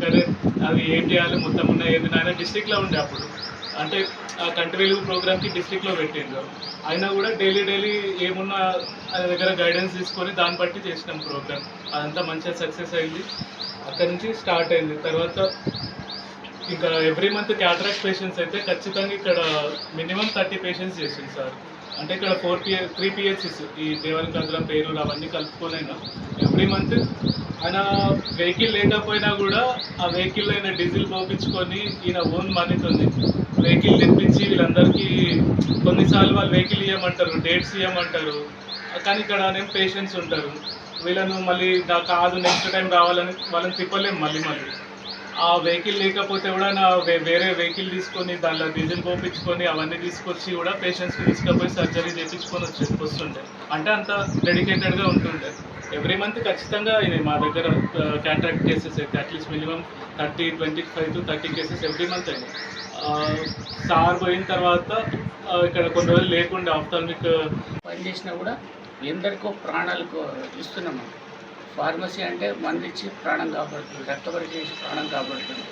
సరే అవి ఏం చేయాలి? మొత్తం ఉన్న ఏది? ఆయన డిస్ట్రిక్ట్లో ఉండే అప్పుడు. అంటే ఆ కంటి వెలుగు ప్రోగ్రామ్కి డిస్ట్రిక్ట్లో పెట్టిండ్రు. అయినా కూడా డైలీ డైలీ ఏమున్నా ఆయన దగ్గర గైడెన్స్ తీసుకొని దాన్ని బట్టి చేసినాం ప్రోగ్రామ్. అదంతా మంచిగా సక్సెస్ అయింది. అక్కడ నుంచి స్టార్ట్ అయింది. తర్వాత ఇంకా ఎవ్రీ మంత్ క్యాటరాక్ట్ పేషెంట్స్ అయితే ఖచ్చితంగా ఇక్కడ మినిమం థర్టీ పేషెంట్స్ చేసింది సార్. అంటే ఇక్కడ ఫోర్ పిఎ త్రీ పిహెచ్సిస్ ఈ దేవరకంద్రం పేరు అవన్నీ కలుపుకోలేనా ఎవ్రీ మంత్ ఆయన వెహికల్ లేకపోయినా కూడా ఆ వెహికల్ ఆయన డీజిల్ పంపించుకొని ఈయన ఓన్ మనీతోని వెహికల్ తెప్పించి వీళ్ళందరికీ కొన్నిసార్లు వాళ్ళు వెహికల్ ఇవ్వమంటారు డేట్స్ ఇవ్వమంటారు కానీ ఇక్కడ నేను పేషెంట్స్ ఉంటారు. వీళ్ళను మళ్ళీ నాకు కాదు నెక్స్ట్ టైం రావాలని వాళ్ళని తిప్పలేము మళ్ళీ మళ్ళీ. ఆ వెహికల్ లేకపోతే కూడా నా వేరే వెహికల్ తీసుకొని దానిలో డీజిల్ పంపించుకొని అవన్నీ తీసుకొచ్చి కూడా పేషెంట్స్కి తీసుకుపోయి సర్జరీ చేయించుకొని వచ్చి వస్తుండే. అంటే అంత డెడికేటెడ్గా ఉంటుండే. ఎవ్రీ మంత్ ఖచ్చితంగా ఇది మా దగ్గర కాంట్రాక్ట్ కేసెస్ అయితే at least minimum thirty twenty five to thirty cases every month అయినాయి సార్ పోయిన తర్వాత ఇక్కడ కొన్ని రోజులు లేకుండా ఆఫ్థాల్మిక్ పనిచేసినా కూడా ఎందరికో ప్రాణాలకు ఇస్తున్నాము ఫార్మసీ అంటే మందు ఇచ్చి ప్రాణం కాపాడుతుంది రక్త పరీక్ష చేసి ప్రాణం కాపాడుతుంది.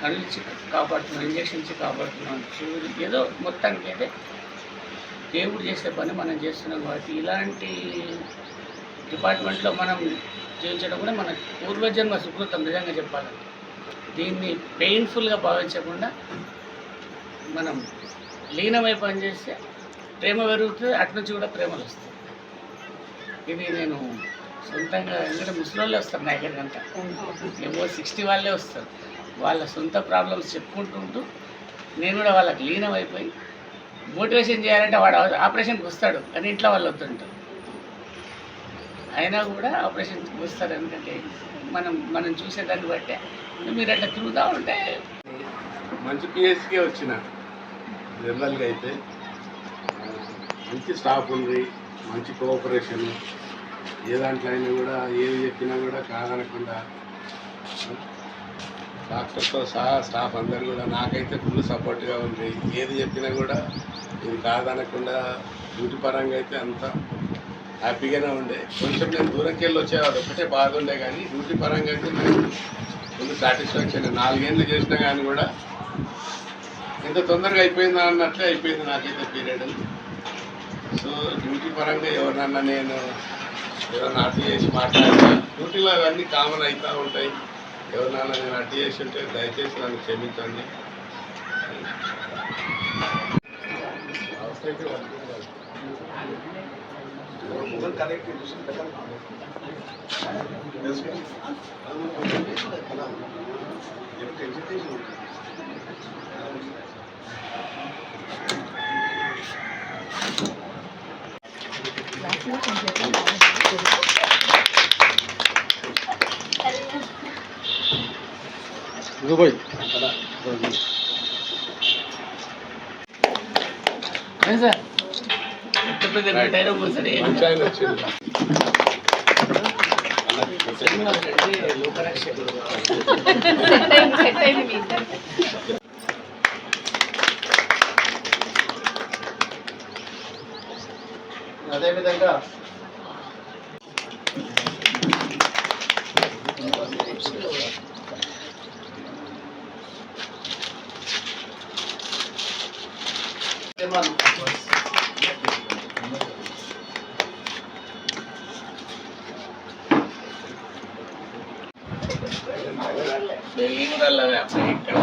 కళ్ళు ఇచ్చి కాపాడుతున్నాం ఇంజక్షన్ ఇచ్చి కాపాడుతున్నాం. చెవులు ఏదో మొత్తానికి అయితే దేవుడు చేసే పని మనం చేస్తున్నాం కాబట్టి ఇలాంటి డిపార్ట్మెంట్లో మనం చేయించడం కూడా మన పూర్వజన్మ సుకృతం నిజంగా చెప్పాలి దీన్ని పెయిన్ఫుల్గా భావించకుండా మనం లీనమై పనిచేస్తే ప్రేమ పెరుగుతుంది అటు నుంచి కూడా ప్రేమలు వస్తాయి. ఇది నేను సొంతంగా ఎందుకంటే ముసలోళ్ళే వస్తారు నా దగ్గరికి అంతా ఏమో సిక్స్టీ వాళ్ళే వస్తారు. వాళ్ళ సొంత ప్రాబ్లమ్స్ చెప్పుకుంటుంటూ నేను కూడా వాళ్ళకి లీనం అయిపోయి మోటివేషన్ చేయాలంటే వాడు ఆపరేషన్కి వస్తాడు కానీ ఇంట్లో వాళ్ళు వద్దుంటారు. అయినా కూడా ఆపరేషన్ వస్తారు ఎందుకంటే మనం మనం చూసేదాన్ని బట్టే మీరు అట్లా తిరుగుతూ ఉంటే మంచి పిహెచ్కే వచ్చిన. జనరల్గా అయితే మంచి స్టాఫ్ ఉంది మంచి కోఆపరేషన్. ఏ దాంట్లో అయినా కూడా ఏది చెప్పినా కూడా కాదనకుండా డాక్టర్తో సహా స్టాఫ్ అందరు కూడా నాకైతే ఫుల్ సపోర్ట్గా ఉంది. ఏది చెప్పినా కూడా ఇది కాదనకుండా డ్యూటీ పరంగా అయితే అంత హ్యాపీగానే ఉండే. కొంచెం నేను దూరంకి వెళ్ళి వచ్చేవాడు ఒకటే బాధ ఉండే కానీ డ్యూటీ పరంగా అయితే నాకు ఫుల్ సాటిస్ఫాక్షన్. నాలుగేళ్ళు చేసినా కానీ కూడా ఎంత తొందరగా అయిపోయిందా అన్నట్లే అయిపోయింది నాకైతే పీరియడ్. సో డ్యూటీ పరంగా ఎవరినన్నా నేను ఏదన్నా అటు చేసి మాట్లాడినా డ్యూటీలో అవన్నీ కామన్ అవుతూ ఉంటాయి. ఎవరినన్నా నేను అటు చేసి ఉంటే దయచేసి నన్ను క్షమించండి. ఏం సార్ ఎంత పెద్ద రిటైర్ అయింది మీ ఇద్దరికి. అదేవిధంగా ఢిల్లీ కూడా ইনশাল্লাহ ব্যবসা ঠিকঠাক